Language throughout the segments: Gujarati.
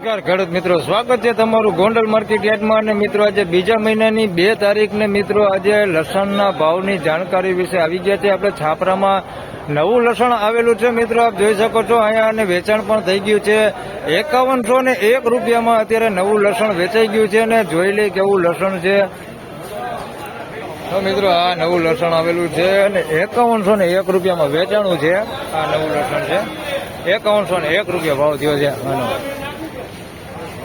નમસ્કાર, ખેડૂત મિત્રો. સ્વાગત છે તમારું ગોંડલ માર્કેટ યાર્ડમાં. અને મિત્રો, આજે બીજા મહિનાની બે તારીખને મિત્રો, આજે લસણના ભાવની જાણકારી વિશે આવી ગયા છે. આપણે છાપરામાં નવું લસણ આવેલું છે. મિત્રો, આપ જોઈ શકો છો, અહીંયા અને વેચાણ પણ થઈ ગયું છે. એકાવનસો ને એક રૂપિયામાં અત્યારે નવું લસણ વેચાઈ ગયું છે. અને જોઈ લઈ કેવું લસણ છે. તો મિત્રો, આ નવું લસણ આવેલું છે અને એકાવનસો ને એક રૂપિયામાં વેચાણું છે. આ નવું લસણ છે. એકાવનસો ને એક રૂપિયા ભાવ થયો છે.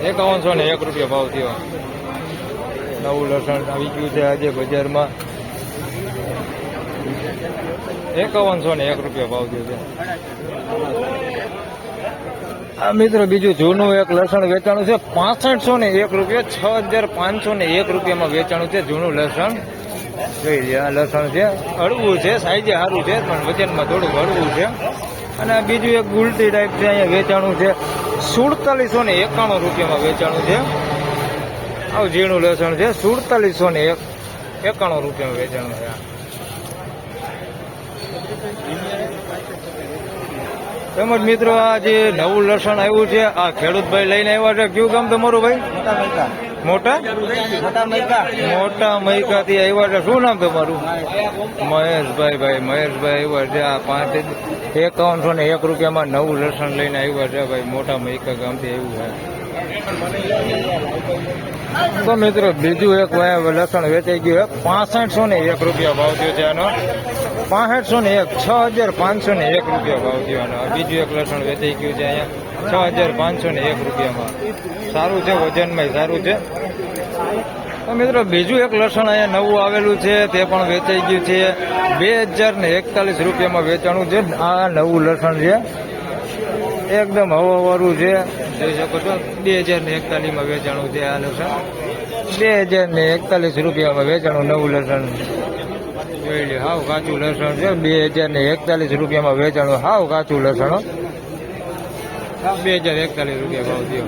એકાવનસો ને એક રૂપિયા ભાવ થયો. નવું લસણ આવી ગયું છે આજે બજારમાં. એકાવનસો ને એક રૂપિયા ભાવ થયો છે. આ મિત્રો બીજું જૂનું એક લસણ વેચાણું છે. પાસઠસો ને એક રૂપિયા, છ હજાર પાંચસો ને એક રૂપિયામાં વેચાણું છે જૂનું લસણ. જોઈ આ લસણ છે. હળવું છે, સાઈઝે સારું છે, પણ વજનમાં થોડુંક હળવું છે. અને બીજું એક ગુલટી ટાઈપ છે, અહીંયા વેચાણું છે. સુડતાલીસો ને એકાણું રૂપિયામાં વેચાણું છે. આવું ઝીણું લસણ છે. સુડતાલીસો ને એક એકાણું રૂપિયામાં વેચાણું છે. તેમજ મિત્રો, આ જે નવું લસણ આવ્યું છે, આ ખેડૂતભાઈ લઈને આવ્યા છે. કયું ગામ તમારું ભાઈ? મોટા? મોટા મૈકા થી આવ્યા છે. શું નામ તમારું? મહેશભાઈ, ભાઈ, મહેશભાઈ આવ્યા છે. આ પાંચ એકાવનસો ને એક રૂપિયામાં નવું લસણ લઈને આવ્યા છે. ભાઈ, મોટા મૈકા ગામથી આવ્યું છે. તો મિત્રો, બીજું એક લસણ વેચાઈ ગયું પાસઠસો ને એક રૂપિયા ભાવ થયો છે આનો. પાસઠસો ને એક છ હજાર પાંચસો ને એક રૂપિયા ભાવ થયો બીજું એક લસણ વેચાઈ ગયું છે અહીંયા. છ હજાર પાંચસો ને એક રૂપિયામાં. સારું છે વજનમાં સારું છે. મિત્રો, બીજું એક લસણ અહીંયા નવું આવેલું છે, તે પણ વેચાઈ ગયું છે. બે હજાર ને એકતાલીસ રૂપિયામાં વેચાણું છે. આ નવું લસણ છે. એકદમ હવાવાળું છે. જોઈ શકો છો બે હજાર ને એકતાલીસમાં વેચાણું છે આ લસણ. બે હજાર ને એકતાલીસ રૂપિયામાં વેચાણું નવું લસણ. જોઈ હાવ કાચું લસણ છે. બે હજાર ને એકતાલીસ રૂપિયામાં વેચાણું. હાવ કાચું લસણ બે હજાર એકતાલીસ રૂપિયા ભાવ થયો.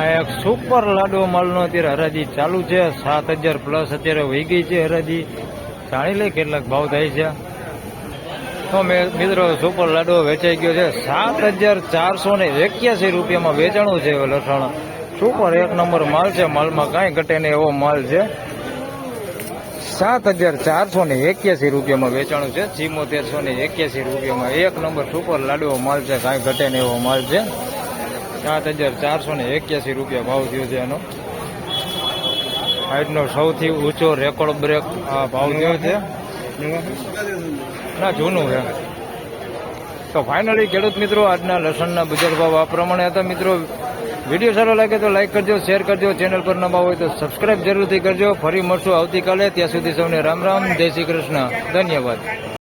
એક સુપર લાડો માલનો અત્યારે હરાજી ચાલુ છે. સાત હજાર પ્લસ અત્યારે વહી ગઈ છે હરાજી. જાણી લે કેટલાક ભાવ થાય છે. તો મિત્રો સુપર લાડો વેચાઈ ગયો છે. સાત હજાર ચારસો ને એક્યાસી રૂપિયામાં વેચાણું છે લસણ. સુપર એક નંબર માલ છે, માલમાં કાંઈ ઘટે નહીં એવો માલ છે. સાત હજાર ચારસો ને એક્યાસી રૂપિયામાં વેચાણું છે ચિમોતેરસો ને એક્યાસી રૂપિયામાં એક નંબર સુપર લાડવો માલ છે, કાંઈ ઘટે ને એવો માલ છે. સાત હજાર ચારસો ને એક્યાસી રૂપિયા ભાવ થયો છે એનો. આજનો સૌથી ઊંચો રેકોર્ડ બ્રેક આ ભાવ થયો છે. ના, જૂનું છે. તો ફાઇનલી ખેડૂત મિત્રો, આજના લસણના બજાર ભાવ આ પ્રમાણે હતા મિત્રો. વીડિયો સારો લાગે તો લાઈક કરજો શેર કરજો ચેનલ પર નવા હોય તો સબસ્ક્રાઇબ જરૂરથી કરજો. ફરી મળશું આવતીકાલે. ત્યાં સુધી સૌને રામ રામ. જય શ્રી કૃષ્ણ. ધન્યવાદ.